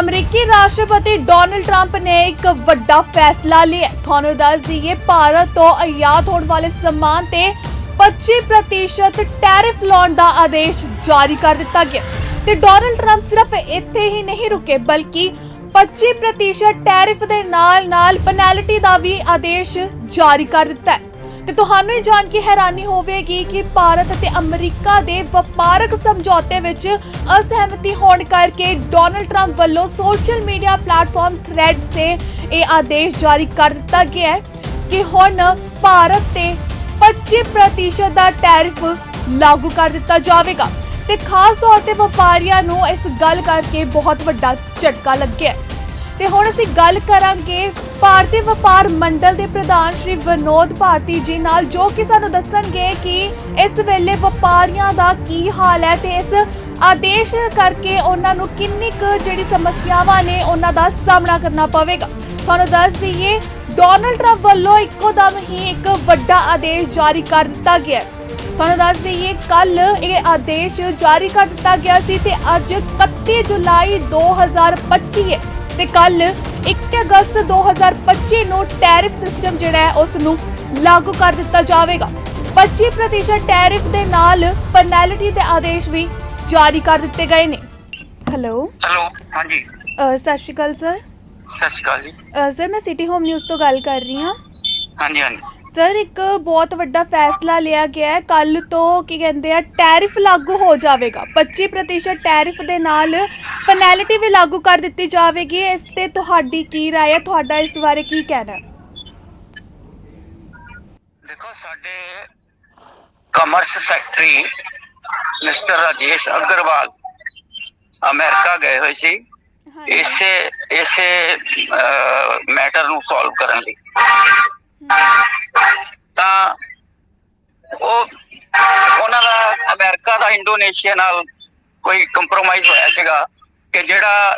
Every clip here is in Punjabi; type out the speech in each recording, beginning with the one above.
ਅਮਰੀਕੀ ਰਾਸ਼ਟਰਪਤੀ ਡੋਨਲਡ ਟਰੰਪ ਨੇ ਇੱਕ ਵੱਡਾ ਫੈਸਲਾ ਲਿਆ। ਤੁਹਾਨੂੰ ਦੱਸ ਦਈਏ, ਭਾਰਤ ਤੋਂ ਆਯਾਤ ਹੋਣ ਵਾਲੇ ਸਮਾਨ ਤੇ 25% ਟੈਰਿਫ ਲਾਉਣ ਦਾ ਆਦੇਸ਼ ਜਾਰੀ ਕਰ ਦਿੱਤਾ ਗਿਆ। ਤੇ ਡੋਨਲਡ ਟਰੰਪ ਸਿਰਫ ਇੱਥੇ ਹੀ ਨਹੀਂ ਰੁਕੇ, ਬਲਕਿ 25% ਟੈਰਿਫ ਦੇ ਨਾਲ-ਨਾਲ ਪੈਨਲਟੀ ਦਾ ਵੀ ਆਦੇਸ਼ ਜਾਰੀ ਕਰ ਦਿੱਤਾ ਹੈ। ਤੇ ਤੁਹਾਨੂੰ ਇਹ ਜਾਣ ਕੇ ਹੈਰਾਨੀ ਹੋਵੇਗੀ ਕਿ ਭਾਰਤ ਅਤੇ ਅਮਰੀਕਾ ਦੇ ਵਪਾਰਕ ਸਮਝੌਤੇ ਵਿੱਚ ਅਸਹਿਮਤੀ ਹੋਣ ਕਰਕੇ ਡੋਨਲਡ ਟਰੰਪ ਵੱਲੋਂ ਸੋਸ਼ਲ ਮੀਡੀਆ ਪਲੇਟਫਾਰਮ ਥ੍ਰੈਡਸ ਤੇ ਇਹ ਆਦੇਸ਼ ਜਾਰੀ ਕਰ ਦਿੱਤਾ ਗਿਆ ਹੈ ਕਿ ਹੁਣ ਭਾਰਤ ਤੇ 25% ਦਾ ਟੈਰਿਫ ਲਾਗੂ ਕਰ ਦਿੱਤਾ ਜਾਵੇਗਾ। ਤੇ ਖਾਸ ਤੌਰ ਤੇ ਵਪਾਰੀਆਂ ਨੂੰ ਇਸ ਗੱਲ ਕਰਕੇ ਬਹੁਤ ਵੱਡਾ ਝਟਕਾ ਲੱਗਿਆ ਤੇ ਹੁਣ ਅਸੀਂ ਗੱਲ ਕਰਾਂਗੇ ਭਾਰਤੀ ਵਪਾਰ ਮੰਡਲ ਦੇ ਪ੍ਰਧਾਨ ਸ਼੍ਰੀ ਵਿਨੋਦ ਭਾਰਤੀ ਜੀ ਨਾਲ, ਜੋ ਕਿ ਸਾਨੂੰ ਦੱਸਣਗੇ ਕਿ ਇਸ ਵੇਲੇ ਵਪਾਰੀਆਂ ਦਾ ਕੀ ਹਾਲ ਹੈ ਤੇ ਇਸ ਆਦੇਸ਼ ਕਰਕੇ ਉਹਨਾਂ ਨੂੰ ਕਿੰਨੀ ਕੁ ਜਿਹੜੀ ਸਮੱਸਿਆਵਾਂ ਨੇ ਉਹਨਾਂ ਦਾ ਸਾਹਮਣਾ ਕਰਨਾ ਪਵੇਗਾ। ਤੁਹਾਨੂੰ ਦੱਸ ਦਈਏ ਡੋਨਲਡ ਟਰੰਪ ਵੱਲੋਂ ਇੱਕੋ ਦਮ ਹੀ ਇੱਕ ਵੱਡਾ ਆਦੇਸ਼ ਜਾਰੀ ਕਰ ਦਿੱਤਾ ਗਿਆ ਤੁਹਾਨੂੰ ਦੱਸ ਦਈਏ ਕੱਲ ਇਹ ਆਦੇਸ਼ ਜਾਰੀ ਕਰ ਦਿੱਤਾ ਗਿਆ ਸੀ ਤੇ ਅੱਜ 31 ਜੁਲਾਈ 2025 ਹੈ। ਤੇ ਕੱਲ 1 ਅਗਸਤ 2025 ਨੂੰ ਟੈਰਿਫ ਸਿਸਟਮ ਜਿਹੜਾ ਹੈ ਉਸ ਨੂੰ ਲਾਗੂ ਕਰ ਦਿੱਤਾ ਜਾਵੇਗਾ। 25% ਟੈਰਿਫ ਦੇ ਨਾਲ ਪੈਨਲਟੀ ਦੇ ਆਦੇਸ਼ ਵੀ ਜਾਰੀ ਕਰ ਦਿੱਤੇ ਗਏ ਨੇ। ਹੈਲੋ? ਹੈਲੋ ਹਾਂਜੀ। ਸਤਿ ਸ਼੍ਰੀ ਅਕਾਲ ਸਰ। ਸਤਿ ਸ਼੍ਰੀ ਅਕਾਲ ਜੀ। ਸਰ ਮੈਂ ਸਿਟੀ ਹੋਮ ਨਿਊਜ਼ ਤੋਂ ਗੱਲ ਕਰ ਰਹੀ ਹਾਂ। ਹਾਂਜੀ ਹਾਂਜੀ। ਸਰ ਇੱਕ ਬਹੁਤ ਵੱਡਾ ਫੈਸਲਾ ਲਿਆ ਗਿਆ ਹੈ। ਕੱਲ ਤੋਂ ਕੀ ਕਹਿੰਦੇ ਆ ਟੈਰਿਫ ਲਾਗੂ ਹੋ ਜਾਵੇਗਾ। 25% ਟੈਰਿਫ ਦੇ ਨਾਲ ਪੈਨਲਟੀ ਵੀ ਲਾਗੂ ਕਰ ਦਿੱਤੀ ਜਾਵੇਗੀ। ਇਸ ਤੇ ਤੁਹਾਡੀ ਕੀ ਰਾਏ ਹੈ? ਤੁਹਾਡਾ ਇਸ ਬਾਰੇ ਕੀ ਕਹਿਣਾ ਹੈ? ਦੇਖੋ ਸਾਡੇ commerce secretary mister Rajesh Agarwal America ਗਏ ਹੋਏ ਸੀ। ਇਸੇ ਇਸੇ ਮੈਟਰ ਨੂੰ ਸੋਲਵ ਕਰਨ ਲਈ ਤਾਂ ਉਹ ਉਹਨਾਂ ਦਾ ਅਮਰੀਕਾ ਦਾ ਇੰਡੋਨੇਸ਼ੀਆ ਨਾਲ ਕੋਈ ਕੰਪਰੋਮਾਈਜ਼ ਹੋਇਆ ਸੀਗਾ ਕਿ ਜਿਹੜਾ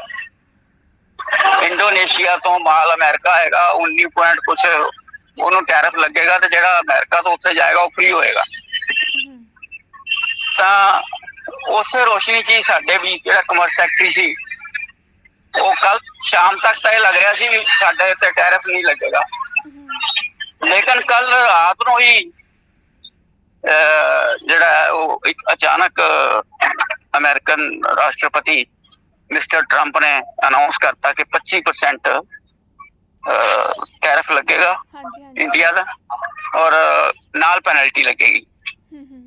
ਇੰਡੋਨੇਸ਼ੀਆ ਤੋਂ ਮਾਲ ਅਮਰੀਕਾ ਆਏਗਾ 19 ਪੁਆਇੰਟ ਕੁਝ ਉਹਨੂੰ ਟੈਰਿਫ ਲੱਗੇਗਾ ਤੇ ਜਿਹੜਾ ਅਮਰੀਕਾ ਤੋਂ ਉੱਥੇ ਜਾਏਗਾ ਉਹ ਫ੍ਰੀ ਹੋਏਗਾ। ਤਾਂ ਉਸੇ ਰੋਸ਼ਨੀ 'ਚ ਹੀ ਸਾਡੇ ਵੀ ਜਿਹੜਾ ਕਮਰਸ ਸੈਕਟਰੀ ਸੀ, ਉਹ ਕੱਲ ਸ਼ਾਮ ਤੱਕ ਤਾਂ ਇਹ ਲੱਗ ਰਿਹਾ ਸੀ ਵੀ ਸਾਡੇ ਤੇ ਟੈਰਿਫ ਨਹੀਂ ਲੱਗੇਗਾ। ਲੇਕਿਨ ਕੱਲ ਰਾਤ ਨੂੰ ਹੀ ਜਿਹੜਾ ਹੈ ਉਹ ਇੱਕ ਅਚਾਨਕ ਅਮਰੀਕਨ ਰਾਸ਼ਟਰਪਤੀ ਮਿਸਟਰ ਟਰੰਪ ਨੇ ਅਨਾਉਂਸ ਕਰਤਾ ਕਿ 25% ਟੈਰਿਫ ਲੱਗੇਗਾ ਇੰਡੀਆ ਦਾ ਔਰ ਨਾਲ ਪੈਨਲਟੀ ਲੱਗੇਗੀ।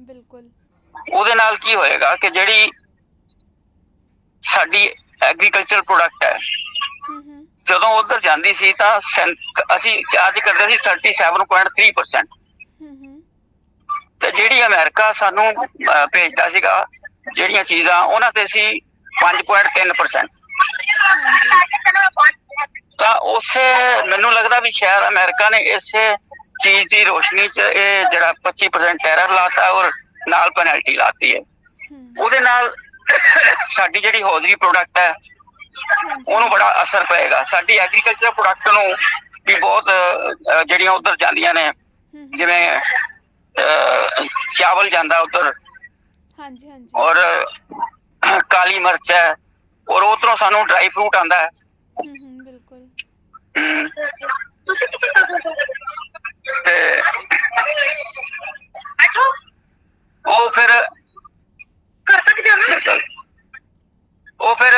ਬਿਲਕੁਲ। ਉਹਦੇ ਨਾਲ ਕੀ ਹੋਏਗਾ ਕਿ ਜਿਹੜੀ ਸਾਡੀ ਐਗਰੀਕਲਚਰ ਪ੍ਰੋਡਕਟ ਹੈ ਜਦੋਂ ਉਧਰ ਜਾਂਦੀ ਸੀ ਤਾਂ ਅਸੀਂ ਚਾਰਜ ਕਰਦੇ ਸੀ 37.3% ਹਮ ਹਮ ਤੇ ਜਿਹੜੀ ਅਮਰੀਕਾ ਸਾਨੂੰ ਭੇਜਦਾ ਸੀਗਾ ਜਿਹੜੀਆਂ ਚੀਜ਼ਾਂ ਉਹਨਾਂ ਤੇ ਸੀ 5.3% ਤਾਂ ਉਸੇ ਮੈਨੂੰ ਲੱਗਦਾ ਵੀ ਸ਼ਾਇਦ ਅਮਰੀਕਾ ਨੇ ਇਸੇ ਚੀਜ਼ ਦੀ ਰੋਸ਼ਨੀ 'ਚ ਇਹ ਜਿਹੜਾ 25% ਟੈਰਰ ਲਾਤਾ ਔਰ ਨਾਲ ਪੈਨਲਟੀ ਲਾਤੀ ਹੈ। ਉਹਦੇ ਨਾਲ ਸਾਡੀ ਜਿਹੜੀ ਹੌਜ਼ਰੀ ਪ੍ਰੋਡਕਟ ਹੈ ਉਹਨੂੰ ਬੜਾ ਅਸਰ ਪਏਗਾ। ਸਾਡੀ ਐਗਰੀਕਲਚਰ ਪ੍ਰੋਡਕਟ ਨੂੰ ਵੀ ਬਹੁਤ ਜਿਹੜੀਆਂ ਉਧਰ ਜਾਂਦੀਆਂ ਨੇ ਜਿਵੇਂ ਚਾਵਲ ਜਾਂਦਾ ਉਧਰ। ਹਾਂਜੀ ਹਾਂਜੀ। ਔਰ ਕਾਲੀ ਮਿਰਚ ਹੈ ਔਰ ਉਧਰੋਂ ਸਾਨੂੰ ਡਰਾਈ ਫਰੂਟ ਆਂਦਾ ਹੈ। ਬਿਲਕੁਲ। ਤੇ ਉਹ ਫਿਰ ਉਹ ਫਿਰ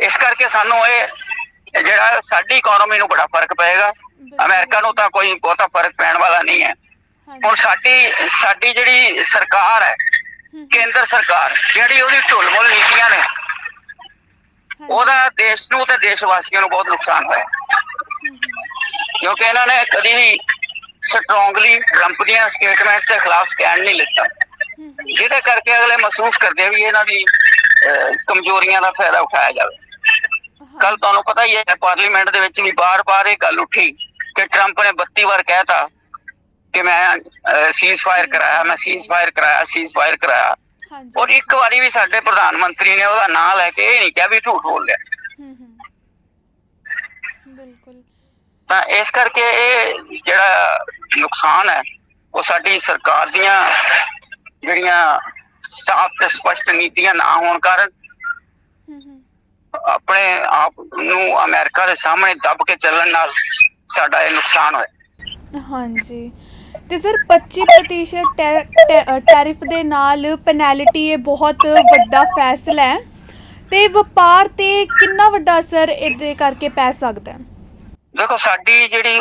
ਇਸ ਕਰਕੇ ਸਾਨੂੰ ਇਹ ਜਿਹੜਾ ਸਾਡੀ ਇਕਨੋਮੀ ਨੂੰ ਬੜਾ ਫ਼ਰਕ ਪਏਗਾ। ਅਮਰੀਕਾ ਨੂੰ ਤਾਂ ਕੋਈ ਬਹੁਤਾ ਫ਼ਰਕ ਪੈਣ ਵਾਲਾ ਨਹੀਂ ਹੈ। ਹੁਣ ਸਾਡੀ ਸਾਡੀ ਜਿਹੜੀ ਸਰਕਾਰ ਹੈ ਕੇਂਦਰ ਸਰਕਾਰ ਜਿਹੜੀ ਉਹਦੀ ਢੁਲਮੁਲ ਨੀਤੀਆਂ ਨੇ ਉਹਦਾ ਦੇਸ਼ ਨੂੰ ਤੇ ਦੇਸ਼ ਵਾਸੀਆਂ ਨੂੰ ਬਹੁਤ ਨੁਕਸਾਨ ਹੋਇਆ। ਕਿਉਂਕਿ ਇਹਨਾਂ ਨੇ ਕਦੀ ਵੀ ਸਟਰੋਂਗਲੀ ਟਰੰਪ ਦੀਆਂ ਸਟੇਟਮੈਂਟਸ ਦੇ ਖਿਲਾਫ ਸਟੈਂਡ ਨਹੀਂ ਲਿੱਤਾ। ਜਿਹਦੇ ਕਰਕੇ ਅਗਲੇ ਮਹਿਸੂਸ ਕਰਦੇ ਵੀ ਇਹਨਾਂ ਦੀ ਕਮਜ਼ੋਰੀਆਂ ਦਾ ਫਾਇਦਾ ਉਠਾਇਆ ਜਾਵੇ। ਕੱਲ ਤੁਹਾਨੂੰ ਪਤਾ ਹੀ ਹੈ ਪਾਰਲੀਮੈਂਟ ਦੇ ਵਿੱਚ ਵੀ ਬਾਰ-ਬਾਰ ਇਹ ਗੱਲ ਉੱਠੀ ਕਿ ਟਰੰਪ ਨੇ 32 ਵਾਰ ਕਹਿਤਾ ਕਿ ਮੈਂ ਸੀਜ਼ ਫਾਇਰ ਕਰਾਇਆ ਮੈਂ ਸੀਜ਼ ਫਾਇਰ ਕਰਾਇਆ ਸੀਜ਼ ਫਾਇਰ ਕਰਾਇਆ। ਔਰ ਇੱਕ ਵਾਰੀ ਵੀ ਸਾਡੇ ਪ੍ਰਧਾਨ ਮੰਤਰੀ ਨੇ ਉਹਦਾ ਨਾਂ ਲੈ ਕੇ ਇਹ ਨਹੀਂ ਕਿਹਾ ਵੀ ਝੂਠ ਹਮ ਬਿਲਕੁਲ। ਤਾਂ ਇਸ ਕਰਕੇ ਇਹ ਜਿਹੜਾ ਨੁਕਸਾਨ ਹੈ ਉਹ ਸਾਡੀ ਸਰਕਾਰ ਦੀਆਂ ਜਿਹੜੀਆਂ ਸਾਫ਼ ਤੇ ਸਪਸ਼ਟ ਨੀਤੀਆਂ ਨਾ ਹੋਣ ਕਾਰਨ ਆਪਣੇ ਆਪ ਨੂੰ ਅਮਰੀਕਾ ਦੇ ਸਾਹਮਣੇ ਦੱਬ ਕੇ ਚੱਲਣ ਨਾਲ ਸਾਡਾ ਇਹ ਨੁਕਸਾਨ ਹੋਇਆ। ਹਾਂਜੀ। ਤੇ ਸਰ 25% ਟੈ- ਟੈ- ਅ, ਟੈਰਿਫ ਦੇ ਨਾਲ ਪੈਨੈਲਿਟੀ ਇਹ ਬਹੁਤ ਵੱਡਾ ਫੈਸਲਾ ਹੈ। ਤੇ ਵਪਾਰ ਤੇ ਕਿੰਨਾ ਵੱਡਾ ਅਸਰ ਇਹਦੇ ਕਰਕੇ ਪੈ ਸਕਦਾ ਹੈ? ਦੇਖੋ ਸਾਡੀ ਜਿਹੜੀ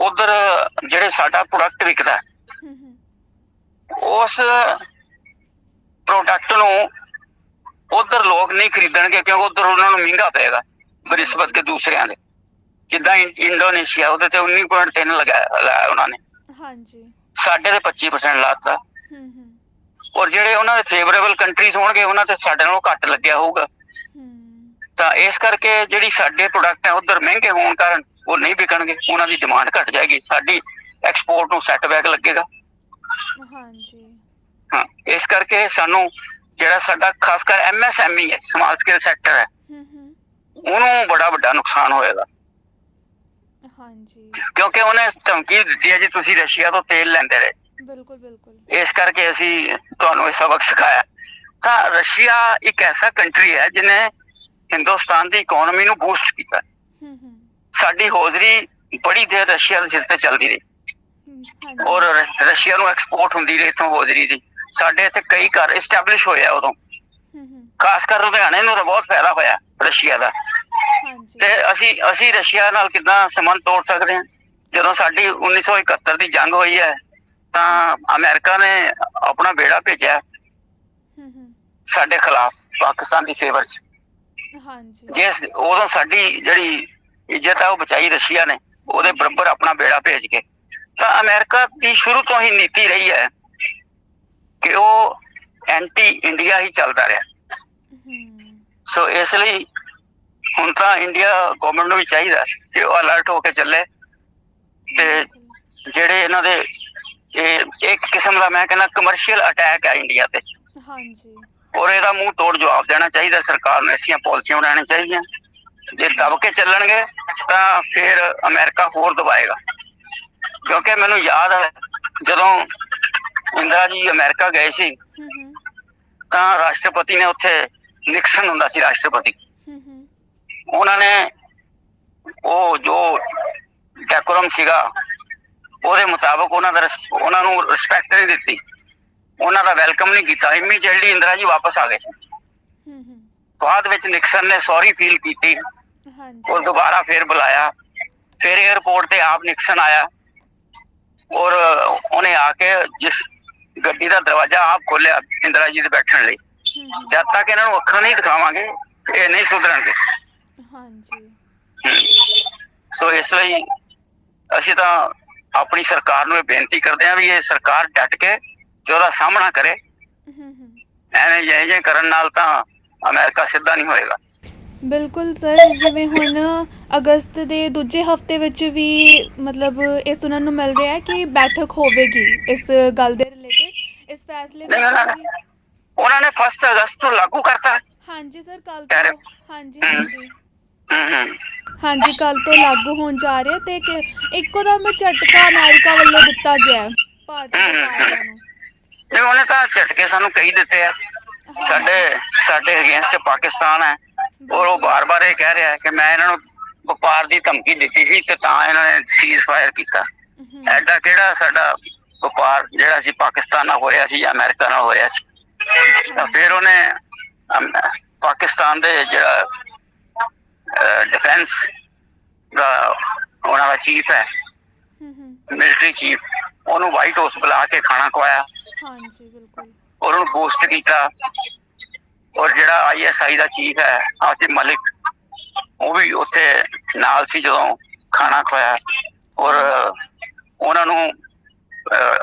ਉਧਰ ਜਿਹੜੇ ਸਾਡਾ ਪ੍ਰੋਡਕਟ ਵਿਕਦਾ ਉਸ ਪ੍ਰੋਡਕਟ ਨੂੰ ਉਧਰ ਲੋਕ ਨਹੀਂ ਖਰੀਦਣਗੇ ਕਿਉਂਕਿ ਉਧਰ ਉਹਨਾਂ ਨੂੰ ਮਹਿੰਗਾ ਪਏਗਾ ਬਰਿਸਬਤ ਕੇ ਦੂਸਰਿਆਂ ਦੇ। ਜਿੱਦਾਂ ਇੰ- ਇੰਡੋਨੇਸ਼ੀਆ ਉਹਦੇ ਤੇ 19.3 ਲਗਾਇਆ ਲਾਇਆ ਉਹਨਾਂ ਨੇ। ਹਾਂਜੀ। ਸਾਡੇ ਤੇ 25% ਲਾਤਾ। ਹਮ ਹਮ ਔਰ ਜਿਹੜੇ ਉਹਨਾਂ ਦੇ ਫੇਵਰੇਬਲ ਕੰਟਰੀਜ਼ ਹੋਣਗੇ ਉਹਨਾਂ ਤੇ ਸਾਡੇ ਨਾਲੋਂ ਘੱਟ ਲੱਗਿਆ ਹੋਊਗਾ। ਹਮ ਤਾਂ ਇਸ ਕਰਕੇ ਜਿਹੜੀ ਸਾਡੇ ਪ੍ਰੋਡਕਟ ਹੈ ਉਧਰ ਮਹਿੰਗੇ ਹੋਣ ਕਾਰਨ ਉਹ ਨਹੀਂ ਵਿਕਣਗੇ। ਉਹਨਾਂ ਦੀ ਡਿਮਾਂਡ ਘਟ ਜਾਏਗੀ। ਸਾਡੀ ਐਕਸਪੋਰਟ ਨੂੰ ਸੈਟਬੈਕ ਲੱਗੇਗਾ। ਹਾਂਜੀ। ਹਾਂ ਇਸ ਕਰਕੇ ਸਾਨੂੰ ਜਿਹੜਾ ਸਾਡਾ ਖਾਸ ਕਰ ਐਮਐਸਐਮਈ ਹੈ ਸਮਾਲ ਸਕੇਲ ਸੈਕਟਰ ਹੈ ਹਮ ਹਮ ਉਹਨੂੰ ਬੜਾ ਵੱਡਾ ਨੁਕਸਾਨ ਹੋਏਗਾ। ਹਾਂਜੀ। ਕਿਉਂਕਿ ਉਹਨੇ ਧਮਕੀ ਦਿੱਤੀ ਹੈ ਜੀ ਤੁਸੀਂ ਰਸ਼ੀਆ ਤੋਂ ਤੇਲ ਲੈਂਦੇ ਰਹੇ। ਬਿਲਕੁਲ ਬਿਲਕੁਲ। ਇਸ ਕਰਕੇ ਅਸੀਂ ਤੁਹਾਨੂੰ ਇਹ ਸਬਕ ਸਿਖਾਇਆ। ਤਾਂ ਰਸ਼ੀਆ ਇੱਕ ਐਸਾ ਕੰਟਰੀ ਹੈ ਜਿਨੇ ਹਿੰਦੁਸਤਾਨ ਦੀ ਇਕਨੋਮੀ ਨੂੰ ਬੂਸਟ ਕੀਤਾ। ਸਾਡੀ ਹੌਜ਼ਰੀ ਬੜੀ ਦੇਰ ਰਸ਼ੀਆ ਦੇ ਸਿਰ ਤੇ ਚੱਲਦੀ ਰਹੀ। ਔਰ ਰਸ਼ੀਆ ਨੂੰ ਐਕਸਪੋਰਟ ਹੁੰਦੀ ਰਹੀ ਇਥੋਂ ਹੌਜ਼ਰੀ ਦੀ। ਸਾਡੇ ਇੱਥੇ ਕਈ ਘਰ ਐਸਟੈਬਲਿਸ਼ ਹੋਏ ਆ ਉਦੋਂ ਖਾਸ ਕਰ ਲੁਧਿਆਣੇ ਨੂੰ ਤਾਂ ਬਹੁਤ ਫਾਇਦਾ ਹੋਇਆ ਰਸ਼ੀਆ ਦਾ। ਤੇ ਅਸੀਂ ਅਸੀਂ ਰਸ਼ੀਆ ਨਾਲ ਕਿਦਾਂ ਸੰਬੰਧ ਤੋੜ ਸਕਦੇ ਹਾਂ? ਜਦੋਂ ਸਾਡੀ 1971 ਦੀ ਜੰਗ ਹੋਈ ਹੈ ਤਾਂ ਅਮਰੀਕਾ ਨੇ ਆਪਣਾ ਬੇੜਾ ਭੇਜਿਆ। ਸਾਡੇ ਖਿਲਾਫ ਪਾਕਿਸਤਾਨ ਦੀ ਫੇਵਰ 'ਚ। ਹਾਂਜੀ। ਜਿਸ ਉਦੋਂ ਸਾਡੀ ਜਿਹੜੀ ਇੱਜ਼ਤ ਹੈ ਉਹ ਬਚਾਈ ਰਸ਼ੀਆ ਨੇ। ਉਹਦੇ ਬਰਾਬਰ ਆਪਣਾ ਬੇੜਾ ਭੇਜ ਕੇ। ਤਾਂ ਅਮਰੀਕਾ ਦੀ ਸ਼ੁਰੂ ਤੋਂ ਹੀ ਨੀਤੀ ਰਹੀ ਹੈ ਕਿ ਉਹ ਐਂਟੀ ਇੰਡੀਆ ਹੀ ਚੱਲਦਾ ਰਿਹਾ। ਸੋ ਇਸ ਲਈ ਹੁਣ ਤਾਂ ਇੰਡੀਆ ਗਵਰਨਮੈਂਟ ਨੂੰ ਵੀ ਚਾਹੀਦਾ ਕਿ ਉਹ ਅਲਰਟ ਹੋ ਕੇ ਚੱਲੇ ਤੇ। ਜਿਹੜੇ ਇਹਨਾਂ ਦੇ ਇਹ ਇੱਕ ਕਿਸਮ ਦਾ ਮੈਂ ਕਹਿੰਦਾ ਕਮਰਸ਼ੀਅਲ ਅਟੈਕ ਹੈ ਇੰਡੀਆ ਤੇ। ਹਾਂਜੀ। ਔਰ ਇਹਦਾ ਮੂੰਹ ਤੋੜ ਜਵਾਬ ਦੇਣਾ ਚਾਹੀਦਾ ਸਰਕਾਰ ਨੂੰ ਐਸੀਆਂ ਪਾਲਿਸੀਆਂ ਬਣਾਉਣੀਆਂ ਚਾਹੀਦੀਆਂ। ਜੇ ਦਬ ਕੇ ਚੱਲਣਗੇ ਤਾਂ ਫਿਰ ਅਮਰੀਕਾ ਹੋਰ ਦਬਾਏਗਾ। ਕਿਉਂਕਿ ਮੈਨੂੰ ਯਾਦ ਹੈ ਜਦੋਂ ਇੰਦਰਾ ਜੀ ਅਮਰੀਕਾ ਗਏ ਸੀ ਤਾਂ ਰਾਸ਼ਟਰਪਤੀ ਨੇ ਉੱਥੇ ਨਿਕਸਨ ਹੁੰਦਾ ਸੀ ਰਾਸ਼ਟਰਪਤੀ। ਉਹਨਾਂ ਨੇ ਉਹ ਜੋ ਡੈਕੋਰਮ ਸੀਗਾ ਉਹਦੇ ਮੁਤਾਬਕ ਉਹਨਾਂ ਦਾ ਉਹਨਾਂ ਨੂੰ ਰਿਸਪੈਕਟ ਨਹੀਂ ਦਿੱਤੀ। ਉਹਨਾਂ ਦਾ ਵੈਲਕਮ ਨਹੀਂ ਕੀਤਾ। ਇਮੀਡੀਏਟਲੀ ਇੰਦਰਾ ਜੀ ਵਾਪਸ ਆ ਗਏ ਸੀ। ਬਾਅਦ ਵਿੱਚ ਨਿਕਸਨ ਨੇ ਸੌਰੀ ਫੀਲ ਕੀਤੀ। ਹਾਂਜੀ। ਔਰ ਦੁਬਾਰਾ ਫੇਰ ਬੁਲਾਇਆ। ਫਿਰ 에어ਪੋਰਟ ਤੇ ਆਪ ਨਿਕਸਨ ਆਇਆ। ਔਰ ਉਹਨੇ ਆ ਕੇ ਜਿਸ ਗੱਡੀ ਦਾ ਦਰਵਾਜ਼ਾ ਆਪ ਖੋਲਿਆ ਇੰਦਰਾ ਜੀ ਦੇ ਬੈਠਣ ਲਈ। ਜਦ ਤੱਕ ਇਹਨਾਂ ਨੂੰ ਅੱਖਾਂ ਨਹੀਂ ਦਿਖਾਵਾਂਗੇ ਇਹ ਨਹੀਂ ਸੁਧਰਨਗੇ ਹਾਂਜੀ। ਸੋ ਇਸ ਲਈ ਅਸੀਂ ਤਾਂ ਆਪਣੀ ਸਰਕਾਰ ਨੂੰ ਇਹ ਬੇਨਤੀ ਕਰਦੇ ਹਾਂ ਵੀ ਇਹ ਸਰਕਾਰ ਡਟ ਕੇ ਤੇ ਉਹਦਾ ਸਾਹਮਣਾ ਕਰੇ। ਐਵੇਂ ਜਿਹੇ ਜਿਹੇ ਕਰਨ ਨਾਲ ਤਾਂ ਅਮਰੀਕਾ ਸਿੱਧਾ ਨਹੀਂ ਹੋਏਗਾ। ਬਿਲਕੁਲ ਸਰ ਜਿਵੇਂ ਹੁਣ ਅਗਸਤ ਦੇ ਦੂਜੇ ਹਫ਼ਤੇ ਵਿੱਚ ਵੀ ਮਤਲਬ ਇਹ ਸੁਣਨ ਨੂੰ ਮਿਲ ਰਿਹਾ ਹੈ ਕਿ ਬੈਠਕ ਹੋਵੇਗੀ ਇਸ ਗੱਲ ਦੇ ਰਿਲੇਟਡ ਇਸ ਫੈਸਲੇ ਨਹੀਂ, ਉਹਨਾਂ ਦੇ ਨੇ- ਉਹਨਾਂ ਨੇ 1 ਅਗਸਤ ਤੋਂ ਲਾਗੂ ਕਰਤਾ। ਹਾਂਜੀ ਸਰ ਕੱਲ ਤੋਂ? ਹਾਂਜੀ। ਹਾਂਜੀ। ਹਾਂਜੀ ਕੱਲ ਤੋਂ ਲਾਗੂ ਹੋਣ ਜਾ ਰਿਹਾ ਤੇ ਕਿ ਇੱਕੋ ਦਮ ਝਟਕਾ ਅਮਰੀਕਾ ਵੱਲੋਂ ਦਿੱਤਾ ਗਿਆ ਹੈ। ਭਾਰਤੀ ਵਪਾਰੀਆਂ ਨੂੰ ਉਹਨੇ ਤਾਂ ਝਟਕੇ ਸਾਨੂੰ ਕਈ ਦਿੱਤੇ ਆ। ਸਾਡੇ ਸਾਡੇ ਅਗੇਂਸਟ ਪਾਕਿਸਤਾਨ ਹੈ। ਔਰ ਉਹ ਬਾਰ-ਬਾਰ ਇਹ ਕਹਿ ਰਿਹਾ ਹੈ ਕਿ ਮੈਂ ਇਹਨਾਂ ਨੂੰ ਵਪਾਰ ਦੀ ਧਮਕੀ ਦਿੱਤੀ ਸੀ ਤੇ ਤਾਂ ਇਹਨਾਂ ਨੇ ਸੀਜ਼ ਫਾਇਰ ਕੀਤਾ। ਹਮ, ਐਡਾ ਕਿਹੜਾ ਸਾਡਾ ਵਪਾਰ ਜਿਹੜਾ ਸੀ ਪਾਕਿਸਤਾਨ ਨਾਲ ਹੋ ਰਿਹਾ ਸੀ ਜਾਂ ਅਮਰੀਕਾ ਨਾਲ ਹੋ ਰਿਹਾ ਸੀ? ਤਾਂ ਫਿਰ ਉਹਨੇ ਅਮ, ਪਾਕਿਸਤਾਨ ਦੇ ਜਿਹੜਾ ਡਿਫੈਂਸ ਦਾ ਉਹਨਾਂ ਦਾ ਚੀਫ ਹੈ। ਮਿਲਟਰੀ ਚੀਫ ਉਹਨੂੰ ਵਾਈਟ ਹਾਊਸ ਬੁਲਾ ਕੇ ਖਾਣਾ ਖਵਾਇਆ। ਹਾਂਜੀ ਬਿਲਕੁਲ। ਔਰ ਉਹਨੂੰ ਪੋਸਟ ਕੀਤਾ। ਔਰ ਜਿਹੜਾ ਆਈਐਸਆਈ ਦਾ ਚੀਫ ਹੈ ਆਸਿਮ ਮਲਿਕ ਉਹ ਵੀ ਉੱਥੇ ਨਾਲ ਸੀ ਜਦੋਂ ਖਾਣਾ ਖਵਾਇਆ। ਔਰ ਉਹਨਾਂ ਨੂੰ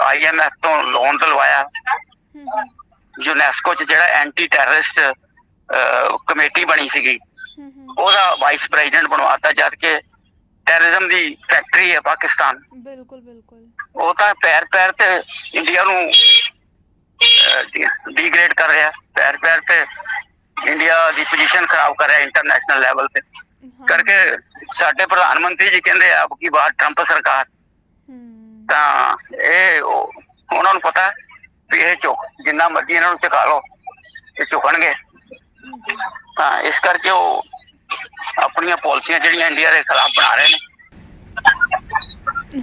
ਆਈਐਮਐਫ ਤੋਂ ਲੋਨ ਦਿਲਵਾਇਆ। ਯੂਨੈਸਕੋ ਚ ਜਿਹੜਾ ਐਂਟੀ ਟੈਰਰਿਸਟ ਕਮੇਟੀ ਬਣੀ ਸੀਗੀ। ਉਹਦਾ ਵਾਈਸ ਪ੍ਰੈਜ਼ੀਡੈਂਟ ਬਣਵਾਤਾ ਜਦ ਕਿ ਟੈਰਰਿਜ਼ਮ ਦੀ ਫੈਕਟਰੀ ਹੈ ਪਾਕਿਸਤਾਨ। ਬਿਲਕੁਲ ਬਿਲਕੁਲ। ਉਹ ਤਾਂ ਪੈਰ ਪੈਰ ਤੇ ਇੰਡੀਆ ਨੂੰ ਡੀਗ੍ਰੇਡ ਕਰ ਰਿਹਾ। ਪੈਰ ਪੈਰ ਤੇ ਇੰਡੀਆ ਦੀ ਪੋਜੀਸ਼ਨ ਖਰਾਬ ਕਰ ਰਿਹਾ ਇੰਟਰਨੈਸ਼ਨਲ ਲੈਵਲ ਤੇ। ਕਰਕੇ ਸਾਡੇ ਪ੍ਰਧਾਨ ਮੰਤਰੀ ਜੀ ਕਹਿੰਦੇ ਆ ਕਿ ਬਾਤ ਟਰੰਪ ਸਰਕਾਰ। ਤਾਂ ਇਹ ਉਹ- ਉਹਨਾਂ ਨੂੰ ਪਤਾ ਵੀ ਇਹ ਝੁਕ ਜਿੰਨਾ ਮਰਜ਼ੀ ਇਹਨਾਂ ਨੂੰ ਝੁਕਾ ਲਓ ਇਹ ਝੁਕਣਗੇ। ਤਾਂ ਇਸ ਕਰਕੇ ਉਹ ਆਪਣੀਆਂ ਪਾਲਿਸੀਆਂ ਜਿਹੜੀਆਂ ਇੰਡੀਆ ਦੇ ਖਿਲਾਫ ਬਣਾ ਰਹੇ ਨੇ।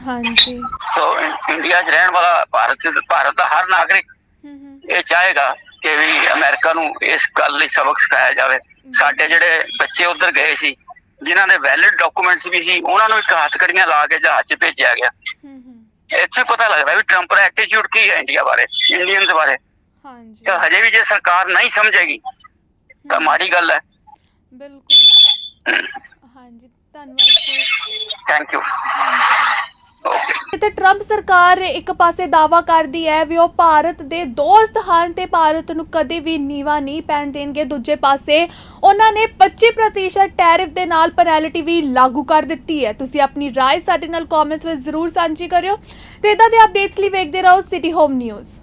ਹਾਂਜੀ। ਸੋ ਇੰਡੀਆ 'ਚ ਰਹਿਣ ਵਾਲਾ ਭਾਰਤ ਭਾਰਤ ਦਾ ਹਰ ਨਾਗਰਿਕ ਇਹ ਚਾਹੇਗਾ ਕਿ ਵੀ ਅਮਰੀਕਾ ਨੂੰ ਇਸ ਗੱਲ ਲਈ ਸਬਕ ਸਿਖਾਇਆ ਜਾਵੇ। ਸਾਡੇ ਜਿਹੜੇ ਬੱਚੇ ਉਧਰ ਗਏ ਸੀ ਜਿਨ੍ਹਾਂ ਦੇ ਵੈਲਿਡ ਡਾਕੂਮੈਂਟਸ ਵੀ ਸੀ ਉਹਨਾਂ ਨੂੰ ਇੱਕ ਹੱਥਕੜੀਆਂ ਲਾ ਕੇ ਜਹਾਜ਼ 'ਚ ਭੇਜਿਆ ਗਿਆ। ਇੱਥੇ ਪਤਾ ਲੱਗਦਾ ਵੀ ਟਰੰਪ ਦਾ ਐਟੀਟਿਊਡ ਕੀ ਹੈ ਇੰਡੀਆ ਬਾਰੇ ਇੰਡੀਅਨਸ ਬਾਰੇ। ਹਾਂਜੀ। ਤਾਂ ਹਜੇ ਵੀ ਜੇ ਸਰਕਾਰ ਨਹੀਂ ਸਮਝੇਗੀ ਤਾਂ ਮਾੜੀ ਗੱਲ ਹੈ ਬਿਲਕੁਲ ਹਾਂਜੀ ਧੰਨਵਾਦ ਸਰ ਥੈਂਕ ਯੂ ਓਕੇ ਤੇ ਟਰੰਪ ਸਰਕਾਰ ਇੱਕ ਪਾਸੇ ਦਾਵਾ ਕਰਦੀ ਹੈ ਵੀ ਉਹ ਭਾਰਤ ਦੇ ਦੋਸਤ ਹਨ ਤੇ ਭਾਰਤ ਨੂੰ ਕਦੇ ਵੀ ਨੀਵਾ ਨਹੀਂ ਪੈਣ ਦੇਣਗੇ ਦੂਜੇ ਪਾਸੇ ਉਹਨਾਂ ਨੇ 25% ਟੈਰਿਫ ਦੇ ਨਾਲ ਪੈਨਲਟੀ ਵੀ ਲਾਗੂ ਕਰ ਦਿੱਤੀ ਹੈ ਤੁਸੀਂ ਆਪਣੀ رائے ਸਾਡੇ ਨਾਲ ਕਮੈਂਟਸ ਵਿੱਚ ਜ਼ਰੂਰ ਸਾਂਝੀ ਕਰਿਓ ਤੇ ਇਦਾਂ ਦੇ ਅਪਡੇਟਸ ਲਈ ਵੇਖਦੇ ਰਹੋ ਸਿਟੀ ਹੋਮ ਨਿਊਜ਼